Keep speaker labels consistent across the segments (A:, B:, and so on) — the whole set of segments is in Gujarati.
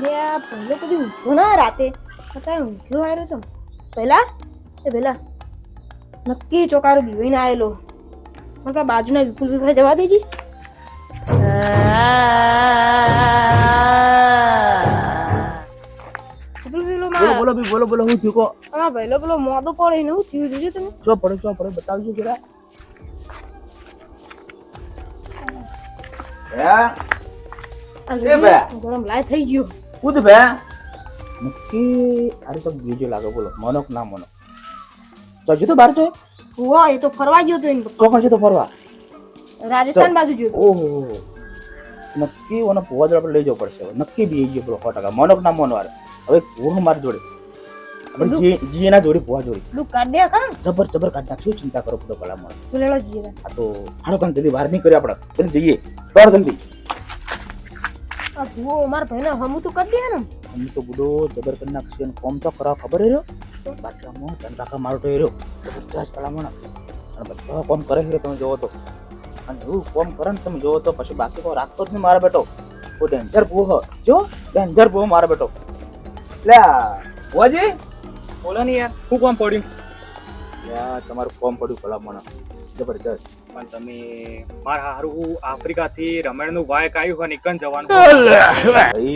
A: લે આ પહેલો કદી ઊંઘો ના રાતે. અત્યારે ઊંઘ્યો આવ્યો છો? પહેલા? એ પહેલા. નક્કી ચોકારો બીવાઈને આવેલો મને બાજુના વિપુલ વિભાઈ જવા દેજી.
B: બોલો બોલો બી બોલો બોલો હું થયું
A: હા પહેલો પેલો મોદો પડે ને હું થયું જોજો તમે.
B: ચો પડે ચો પડે બતાવજો જરા.
A: ગરમ લાય થઈ ગયો.
B: કૂદ બે નક્કી અરે તો બીજો લાગે બોલો. મનોક ના મનોક. તો જો તો બાર જો
A: હુવા એ તો ફરવા ગયો તો એને
B: ચોકણ છે તો ફરવા.
A: રાજસ્થાન બાજુ ગયો તો.
B: ઓહો નક્કી ઓનો પોવા જોડે આપણે લઈ જવો પડશે. નક્કી બી ગયો પેલો સો ટકા. મોનો ના મનો વારે હવે પોહ મારી જોડે. આપણે જી જી એના જોડે પોવા જોડે.
A: દુઃખ કાઢ દે કા
B: જબર જબર કાઢ નાખશું ચિંતા કરો બધો ભલા મોણ
A: તું લેલો જીએ
B: આ તો હાડો કામ જલ્દી બહાર નહીં કર્યો આપણે. જઈએ. તોર જલ્દી.
A: આ જુઓ મારા ભાઈને હમું તો કરી દે ને.
B: હમ તો બુડો જબર કરી નાખશે કોમ તો કરા ખબર રહ્યો? બાટલામાં તન રાખા મારો તો રહ્યો. જબરજસ્ત ભલામણ. અને બધા કોમ કરે છે તમે જોવો તો. અને એવું કોમ કરે ને તમે જોવો તો પછી બાકી કોઈ રાખતો જ નહીં મારા બેટો. ઓ ડેન્જર પોહ જો ડેન્જર પોહ મારા બેટો. લે ઓજી
C: બોલો ને યાર શું કોમ પડ્યું?
B: યાર તમારું કોમ પડ્યું ભલામણ. જબરજસ્ત.
C: પણ તમે મારા હારું આફ્રિકાથી રમણનું વાયક આવ્યું હોય નિકન જવાનું
B: ભાઈ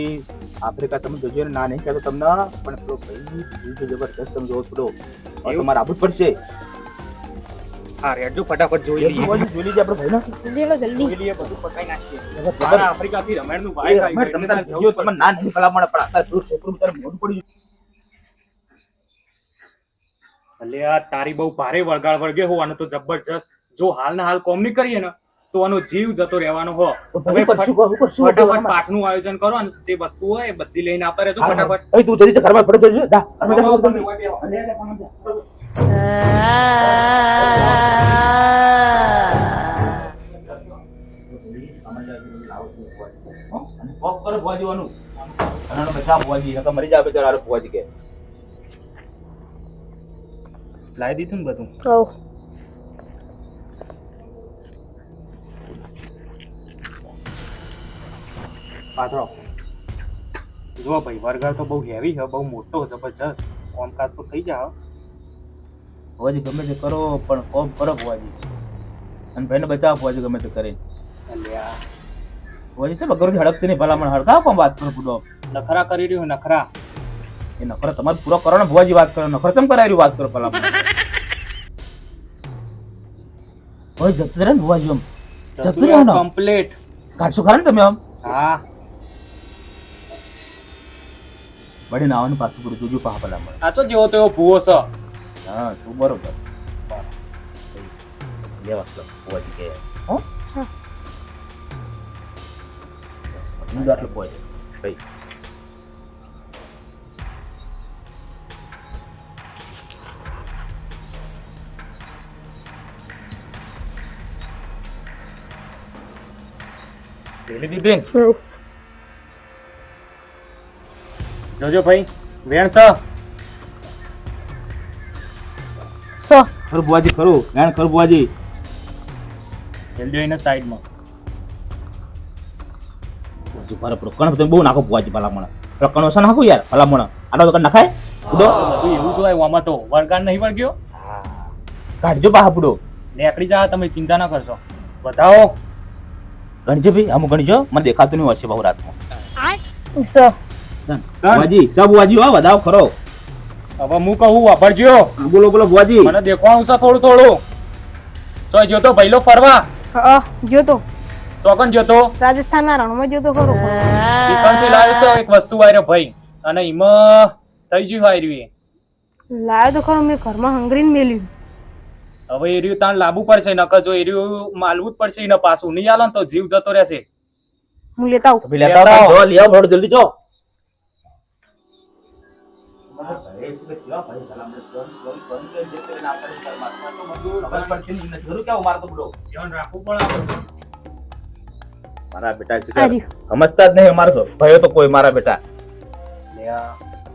B: આફ્રિકા તમે જોજો ને ના નહીં કહેતો તમને પણ પેલો ભાઈ દિલ જબરદસ્ત તમે જોવો હવે તમારે આવવું જ પડશે.
C: હા રેડજો ફટાફટ જોઈ લઈએ.
B: જોઈ લઈએ આપણે ભાઈને
A: લેલો જલ્દી.
C: જોઈ લઈએ બધું પકાઈ નાખીએ. મારા આફ્રિકાથી રમણનું વાયક આવ્યું
B: તમે તારે
C: એટલે
B: જોયો,
C: જવું
B: તમે ના નહીં ભલામણ પણ આ દૂર છોકરું તારે મોઢું પડ્યું
C: ભલે આ તારી બહુ ભારે વળગાળ વળગે હોવાનું તો જબરજસ્ત. જો હાલ ના હાલ કોમ નહીં કરીએ ને તો આનો જીવ જતો રહેવાનો હો. ફટાફટ પાઠનું આયોજન કરો અને જે વસ્તુ હોય એ બધી લઈને આવતા રહેજો. ફટાફટ
B: અહીં તું જરી છે ઘરમાં પડે જજો. કોક કરે નકર મરી જાય બેચારો કે.
C: લાવી દીધું ને બધું પાથરો જો ભાઈ વરગાર તો બહુ હેવી છે બહુ મોટો જબરજસ્ત. કોમકાજ તો થઈ જાય
B: ભુવાજી ગમે તે કરો પણ કોમ કરો ભુવાજી અને ભાઈને બચાવો ભુવાજી ગમે તે કરે ભુવાજી છે બગરથી હડકતી નહીં ભલામણ હડકાવો પણ વાત કરો પૂરો
C: નખરા કરી રહ્યો નખરા.
B: એ નખરો તમારે પૂરો કરો ને ભુવાજી વાત કરો નખરો કેમ કરાવી વાત કરો ભલામણ હોય જતું રહે ને ભુવાજી આમ. જતું રહે
C: કમ્પ્લીટ
B: કાઢશો ખરા ને તમે આમ?
C: હા.
B: વળી નાવાનું પાછું પૂરું જોજો પા ભલામણ
C: આ તો જેવો તેવો ભૂવો છે
B: હા તું બરોબર લે વાસલો ભુવાજી કે હો
A: હા.
B: હું તો આટલું ભુવાજી ભાઈ પેલી દીકરી
C: જોજો ભાઈ વેણ છે
A: સો.
B: ખરું બુવાજી ખરું. વેણ ખરું બુવાજી
C: જલ્દી એને સાઈડમાં.
B: કણ બહુ નાખો ભુવાજી ભલામણ. પેલો ઓછા નાખો યાર ભલામણ. આટલો તો કણ નખાય? ઉડો
C: બધું એવું જોવાય આમાં તો વરગાડ નહીં વળગ્યો.
B: કાઢજો પા હાપડો
C: જા તમે ચિંતા ના કરશો. બતાવો
B: ગણજો ભાઈ આમ ગણજો. મને દેખાતું નહીં હશે બહુ રાતમાં.
A: સો
B: ભુવાજી સબ ભુવાજી હો વધાવ ખરો.
C: હવે હું કહું વાપરજો
B: બોલો બોલો
C: મને દેખવાનું છે થોડું થોડું. તો જોતો ભઈલો ફરવા.
A: હા જો તો.
C: તો કન જોતો
A: રાજસ્થાનના રણમાં જો ખરો.
C: ચિકન લાવ્યો છે એક વસ્તુ વાયરો ભાઈ. અને એમાં થઈ ગયું વાયરું એ
A: લાયો તો ખરો મેં ઘરમાં હંગરીને મેલ્યું.
C: હવે એ રહ્યું તાણ લાવવું પડશે નકર જો એ રહ્યું માલવું જ પડશે એને પાછું. નહીં આલે ને તો જીવ જતો રહેશે.
A: હું લેતા આવું.
B: લેતા આવો, લઈ જલ્દી જો. મારા બેટા
A: આ
B: સમજતા જ નહીં અમારો ભયો તો કોઈ મારા બેટા.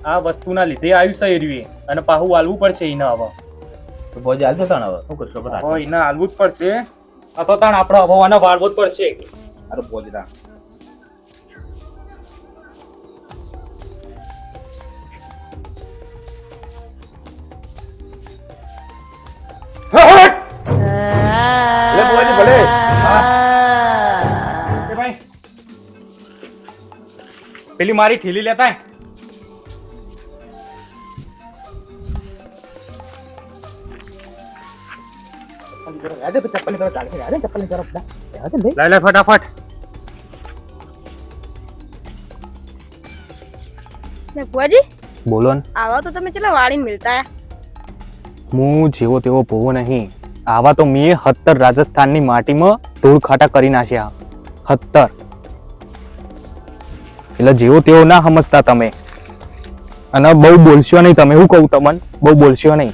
C: આ- વસ્તુના લીધે આવ્યું છે એ રહ્યું એ. અને પાહું હાલવું પડશે એને હવે
B: તો ભોજી હાલતો જતા હવે? શું કરશો? બધા
C: હવે એને હાલવું જ પડશે. અથવા તો તાણ આપણે હવે આને વાળવું જ પડશે.
B: અરે ભોજી ના
C: ले पहली
B: मारी थैली लेता है। चप्पल ले फटाफट। जी बोलो आवा तो तुम्हें चलो
C: वाड़ी मिलता है।
A: मु जीवो
D: तेवो नहीं।
A: આવા તો
D: મેં હત્તર રાજસ્થાનની માટીમાં ધૂળખાટા કરી નાખ્યા. હત્તર. એટલે જેવો તેવો ના સમજતા તમે. અને બહુ બોલશો નહીં તમે, હું કહું તમને, બહુ બોલશો નહીં.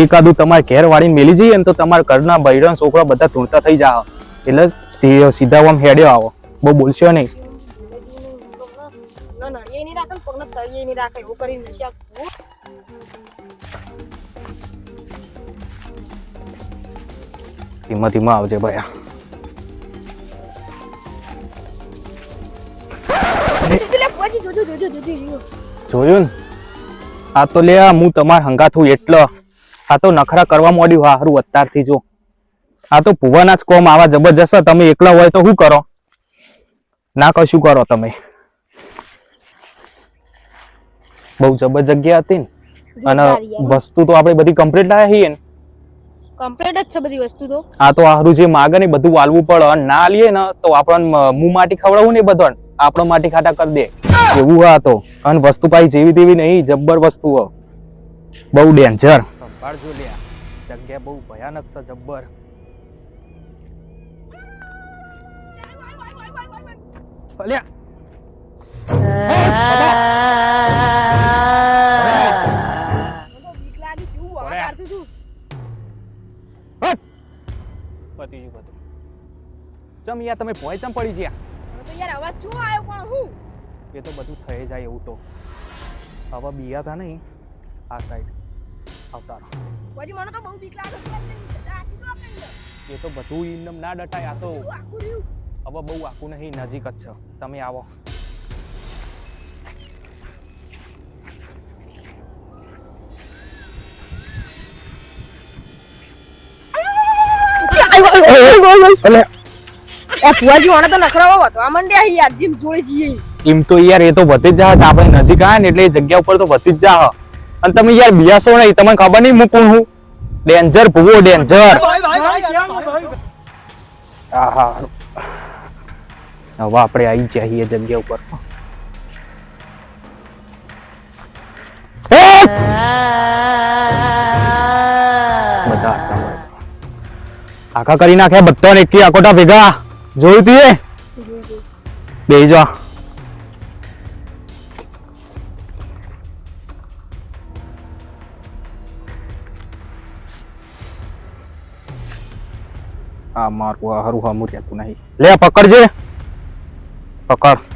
D: એકાદું તમારે ઘેર વાળીને મેલી જઈએ ને તો તમારા ઘરના બૈરણ છોકરા બધા ધૂળતા થઈ જાવ એટલે તે સીધા આમ હેડ્યો આવો. બહુ બોલશો નહીં.
A: ના ના, એ નહીં રાખે પગના તળિયે નહીં રાખે, એવું કરીને નથી
D: ધીમા ધીમા આવજે ભાઈ જોયું ને? આ તો લે હું તમાર હંગાથું એટલો. આ તો નખરા કરવા માંડ્યું હા હારું અત્યારથી જો. આ તો ભુવાના જ કોમ આવા જબરજસ્ત તમે એકલા હોય તો શું કરો? ના કશું કરો તમે. બહુ જબર જગ્યા હતી ને. અને વસ્તુ તો આપણે બધી કમ્પ્લીટ છીએ ને.
A: કમ્પ્લીટ જ છે બધી વસ્તુ તો.
D: આ તો હારું જે માગે ને બધું વાલવું પડે. અને ના લઈએ ને તો આપણને મું માટી ખવડાવવું ને બધો આપણો માટી ખાટા કરી દે. એવું હા તો. અને વસ્તુ પાઈ જેવી તેવી નહીં જબ્બર વસ્તુ હો. બહુ ડેન્જર. સંભાળજો લ્યા. જગ્યા બહુ ભયાનક છે જબ્બર. અલ્યા. ચમ યાર તમે ભોય ચમ પડી ગયા
A: તો યાર અવાજ શું આવ્યો પણ હું
D: એ તો બધું થઈ જાય એવું તો હવે બીયા હતા નહીં આ સાઈડ આવતા રહો.
A: મને તો બહુ બીક લાગે છે.
D: એ તો બધું ઇન્દમ ના ડટાય આ તો હવે બહુ આખું નહીં નજીક જ છે તમે આવો અલે
A: ભુવાજી મને તો નખરાવો આ માંડ્યા છે યાર, જીમ જોડે જઈએ.
D: એમ તો યાર, એ તો વધી જ જાય આપણે નજીક આવ્યા ને એટલે એ જગ્યા ઉપર તો વધી જ જાહ અને તમે યાર બિયાસો નહીં તમને ખબર નહીં, હું કોણ હું? ડેન્જર, ભૂવો ડેન્જર. આહા. હવે આપણે આવી જઈએ જગ્યા ઉપર. આખા કરી નાખ્યા બધા એકી આકોટા ભેગા. જોયું તીએ બે જા આ મારું આ હારું હામું રહેતું નહીં. લે પકડજે. પકડ.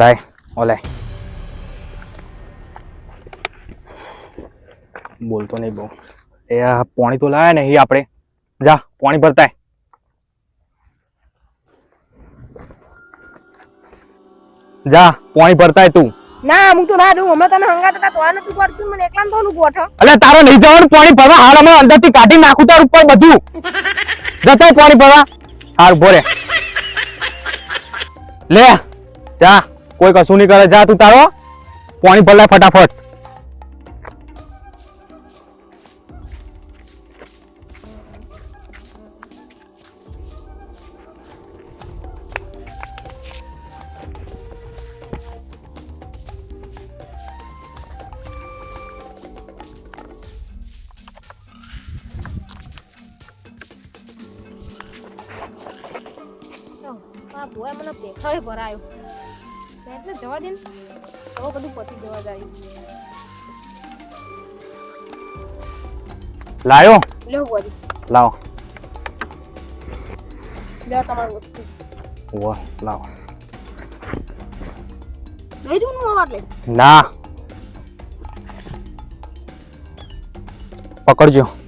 D: લાય ઓ બોલતો નહીં બહુ. એ આ પાણી તો લાવે ને એ આપણે. જા પાણી ભરતાય. જા પાણી ભરતાય તું.
A: ના હું તો ના જઉં. અમે તને હંગાત હતા તો આ નતું પડતું. મને એકલા થોડું ગોઠવ
D: અલે તારો નહીં જવાનું. પાણી ભરવા હાલ અમે અંદરથી કાઢી નાખું તાર ઉપર બધું. જતો પાણી ભરવા. હાર ભોરે લે જા. કોઈ કશું નહીં કરે. જા તું તારો. પાણી ભરલાય ફટાફટ.
A: જવા દે ને. હવે બધું પતી જવા જાય.
D: લાયો?
A: લ્યો બોલી
D: લાવો.
A: લ્યો તમારી વસ્તુ.
D: વાહ લાવો.
A: લઈ દઉં ને હું એટલે.
D: ના.
E: પકડજો.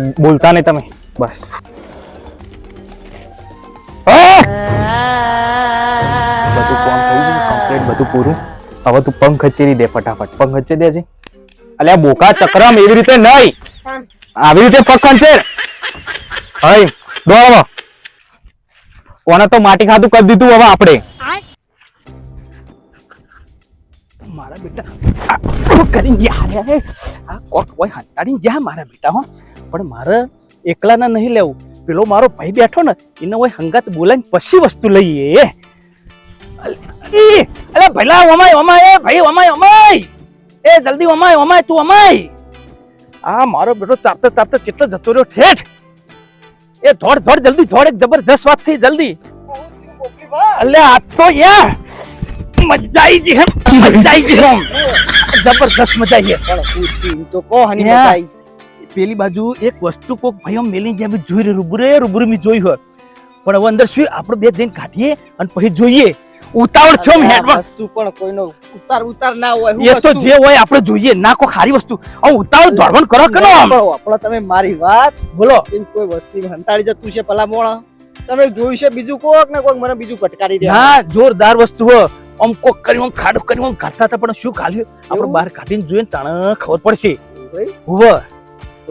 E: નહીં બોલતા નહીં તમે. બસ. બધું કામ થઈ ગયું કમ્પ્લીટ બધું પૂરું. હવે તું પંખ ખચેરી દે ફટાફટ. પંખ કચેરી દેજે અલ્યા બોકા ચક્રમ એવી રીતે નહીં. આવી રીતે પગ ખંચેર હઈ દોડવા. કોને તો માટી ખાતું કરી દીધું હવે આપણે. મારા બેટા કરી ગયા રે આ કોક હોય હંતાડી જા મારા બેટા હો. પણ મારે એકલાને નહીં લેવું. પેલો મારો ભાઈ બેઠો ને એને હોય હંગાત બોલાવીને પછી વસ્તુ લઈએ. અરે ભલા અમાય અમાય ભાઈ અમાય અમાય એ જલ્દી અમાય અમાય તું અમાય આ મારો બેટો ચાપતા ચાપતા ચેટલો જતો રહ્યો ઠેઠ. એ ધોડ ધોડ જલ્દી ધોડ એક જબરજસ્ત વાત થઈ જલ્દી. અલે આ તો યાર મજા આવી જી હમ મજા આવી જી હમ જબરજસ્ત મજા આવી
F: પણ તો કહો હની. બતાઈ
E: પેલી બાજુ એક વસ્તુ કોક ભાઈઓ મેલી જ્યાં બી જોઈ રૂબરૂ રૂબરૂ મેં જોઈ હોત. પણ હવે અંદર શું આપણે બે જઈને કાઢીએ અને પછી જોઈએ. ઉતાવળ છો હેડમાં.
F: વસ્તુ પણ કોઈનો ઉતાર ઉતાર ના હોય
E: એ તો જે હોય આપણે જોઈએ. ના કોઈ ખારી વસ્તુ. આ ઉતાવળ દોડવણ કરો કે નો
F: પણ આપણો તમે મારી વાત
E: બોલો.
F: કોઈ વસ્તુ હંતાડી જતું છે પલા મોણા તમે જોયું છે બીજું કોક ને કોક? મને બીજું પટકારી દે.
E: હા જોરદાર વસ્તુ હો. આમ કોક કર્યું આમ ખાડું કર્યું આમ કાઢતા હતા પણ શું ખાલ્યું આપણે? બહાર કાઢીને જોઈએ ને ખબર પડશે.
F: ભાઈ,
E: હોવે.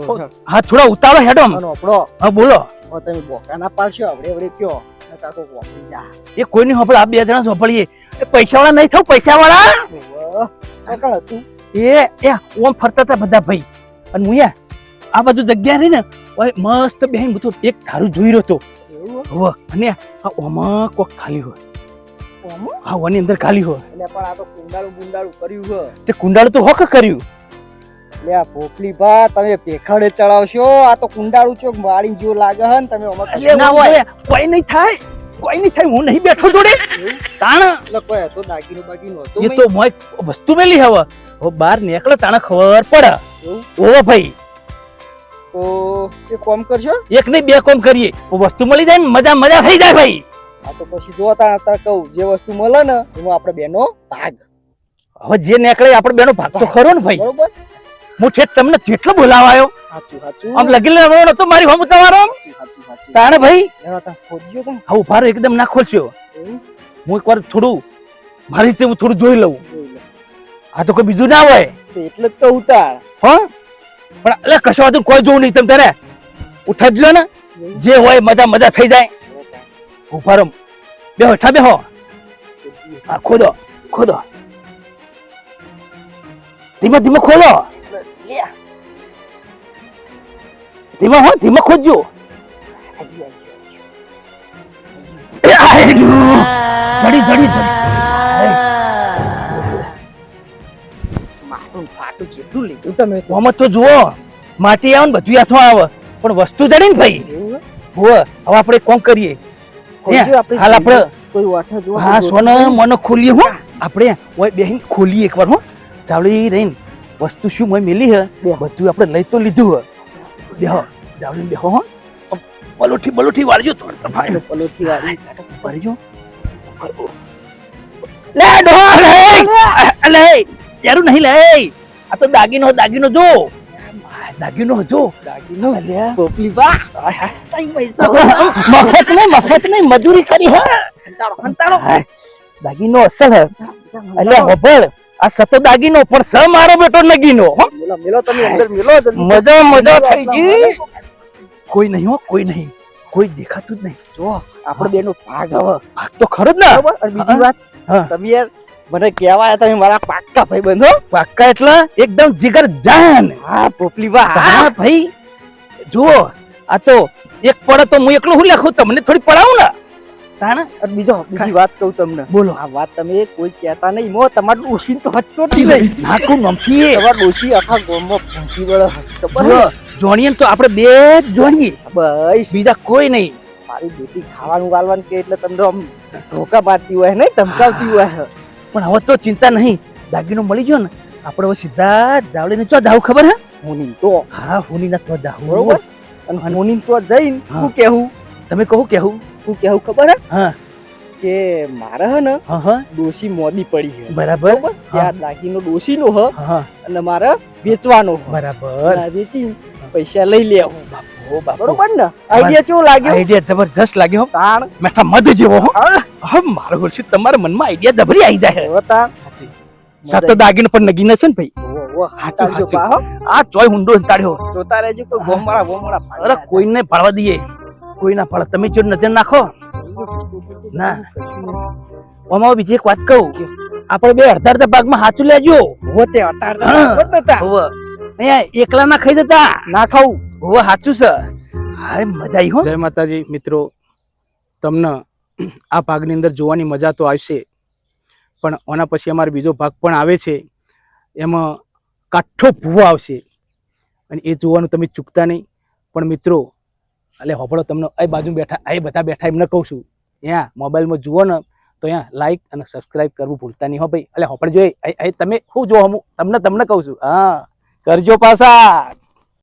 E: હા. થોડા ઉતાવળ હેડો હા બોલો.
F: તમે બોકા ના પાડશો આપણે આપણે કયો. કાકો વાપરી જા.
E: એ કોઈ નહીં હોપડ આ બે જણા સોંપડીએ પૈસા વાળા નહીં થવું પૈસા વાળા એ એ ઓમ ફરતા હતા બધા ભાઈ. અને હું યા આ બાજુ જગ્યા રહી ને ઓય મસ્ત બેહીન બધું એક ધારું જોઈ રહ્યો હતો.
F: એવું
E: અને આ ઓમાં કોક ખાલી હોય? હા ઓની અંદર ખાલી હોય.
F: એટલે પણ આ તો કુંડાળું બુંડાળું કર્યું હોય.
E: તે કુંડાળું તો હોક કર્યું.
F: લે ભોપલી ભા તમે પેખડે ચડાવશો? આ તો કુંડાળું ચોક વાળી જો લાગે હન તમે ના હોય.
E: કોઈ નહીં થાય કોઈ નહીં થાય હું નહીં બેઠો જોડે. તાણ.
F: એટલે તો દાગીનો બાગીનો હતો
E: એ તો મોય વસ્તુ મેલી હવે. હવે બહાર નીકળે તાણ ખબર પડે? ઓવો ભાઈ.
F: તો એ કોમ કરશો?
E: એક નહીં બે કોમ કરીએ. વસ્તુ મળી જાય ને મજા મજા થઈ જાય ભાઈ.
F: આ તો પછી જો તા તા કહું જે વસ્તુ મળે ને એમાં આપણે બેનો ભાગ.
E: હવે જે નીકળે આપણે બેનો ભાગ તો ખરો ને ભાઈ.
F: બરોબર?
E: ઠેઠ તમને જેટલો બોલાવાયો આમ લગી લેવાનો નતો મારી હોમ તમારો. તાણે ભાઈ. હા ઊભા એકદમ ના ખોલશો? હું એકવાર થોડું મારી રીતે હું થોડું જોઈ લઉં. આ તો કોઈ બીજું ના હોય.
F: એટલે તો ઉતાર.
E: હા? પણ એટલે કશો વાંધો કોઈ જોવું નહીં તમે તારે ઉઠા જ લો ને. જે હોય મજા મજા થઈ જાય. ઊભા રહો બેહો ઠા બેહો. હા ખોદો ખોદો. ધીમે ધીમે ખોદો ધીમે હો ધીમા જડી જડી જડી
F: મારું ફાટું કેટલું લીધું તમે કોમત
E: મોહમ્મદ તો જુઓ માટી આવે ને બધું હાથમાં આવે. પણ વસ્તુ જડી ને ભાઈ.
F: હો
E: હવે આપણે કોમ કરીએ. હાલ આપણે
F: કોઈ વાઠા
E: હા સોનો
F: સોના
E: મને ખોલીએ હો. આપણે ઓય બેહીન ખોલીએ એકવાર હો. ચાવડી રહીને. વસ્તુ શું મેં મેલી હે? બધું આપણે લઈ તો લીધું હે. બેહો ચાવડી બેહો હો. પલોઠી બલોઠી વાળજો તો ભાઈ.
F: નહીં. પલોઠી વાળી.
E: ભરજો લે ડો લે લે યારું નહીં લે. આ તો દાગીનો દાગીનો જો. દાગીનો જો.
F: દાગીનો.
E: લે
F: પોપલી બા.
E: મફત નહીં મફત નહીં મજૂરી કરી હે. દાગીનો અસલ હે. અલ્યા હોભળ. આ સતો દાગીનો પણ સ મારો બેટો નગીનો નો
F: મેલો, મેલો તમે અંદર મેલો
E: મજા મજા થઈ ગઈ. કોઈ નહીં હો કોઈ નહીં. કોઈ દેખાતું જ નહીં.
F: જો આપણે બેનો ભાગ હવે.
E: ભાગ તો ખરો જ ને.
F: અને બીજી વાત તમે યાર મને કહેવાય તમે મારા પાક્કા ભાઈ બંધો
E: પાક્કા એટલે એકદમ જીગર જાન
F: હા પોપલી બા
E: હા ભાઈ. જુઓ આ તો એક પડે તો હું એકલો હું લખું? તમને થોડી પડાવું ને? તાણ?
F: અને બીજો બીજી વાત કહું તમને.
E: બોલો.
F: આ વાત તમે કોઈ કહેતા નહીં. મો તમારું ડોશી તો હટતો જ નહીં.
E: નાખું નમથી
F: તમારું ડોશી આખા ગામમાં પહોંચી વળે ખબર
E: જોણીએ તો આપણે બે જ જોણીએ.
F: બસ.
E: બીજા કોઈ નહીં.
F: મારી ડોશી ખાવાનું વાલવાનું કે એટલે તમને આમ ધોકા મારતી હોય નહીં? ધમકાવતી હોય.
E: પણ હવે તો ચિંતા નહીં. દાગીનો મળી ગયો ને આપણે હવે સીધા જાવડીને ચો જાવ ખબર હે?
F: હું તો.
E: હા હુની ના તો જાવ
F: બરોબર? અને હું તો જઈને
E: હું.
F: કેવું
E: તમે કહું કેવું
F: શું કેવું ખબર હા? કે મારે હે ને
E: હા હા.
F: ડોશી મોદી પડી છે
E: બરાબર.
F: ત્યાં દાગીનો ડોશીનો હ. અને મારે વેચવાનો
E: બરાબર.
F: વેચી પૈસા લઈ
E: બાપુ
F: બરોબર ને? આઈડિયા કેવો લાગ્યો?
E: આઈડિયા જબરજસ્ત લાગ્યો
F: તાણ.
E: મેઠા મધ જેવો હો.
F: હા.
E: મારો ગુરશી તમારા મનમાં આઈડિયા જબરી આવી જાય
F: તાણ.
E: સાતો દાગીનો પણ નગીને છે ને ભાઈ? હાચું, હાચું. આ ચોય હુંડો અંતાડ્યો
F: જોતા રહેજો કોઈ ગોમવાળા ગોમવાળા
E: અરે કોઈને પાડવા દઈએ. કોઈ ના પાડે તમે જો નજર નાખો. ના. ઓમાં બીજી એક વાત કહું આપણે બે અડધા અડધા ભાગમાં હાચું લેજો.
F: હોતે.
E: અહીંયા એકલા ના ખાઈ જતા.
F: ના ખાવું.
E: હોવે સાચું છે. હા મજા આવી હો. જય માતાજી. મિત્રો તમને આ ભાગની અંદર જોવાની મજા તો આવશે. પણ આના પછી અમારો બીજો ભાગ પણ આવે છે. એમાં કાઠો ભૂવો આવશે. અને એ જોવાનું તમે ચૂકતા નહીં. પણ મિત્રો એટલે હોપડો તમને એ બાજુ બેઠા એ બધા બેઠા એમને કહું છું. અહીંયા મોબાઈલમાં જુઓ ને, તો અહીંયા લાઈક અને સબસ્ક્રાઇબ કરવું ભૂલતા નહીં હો ભાઈ. એટલે હોપડે જોઈએ તમે શું જો હું તમને તમને કહું છું. હા, કરજો પાછા.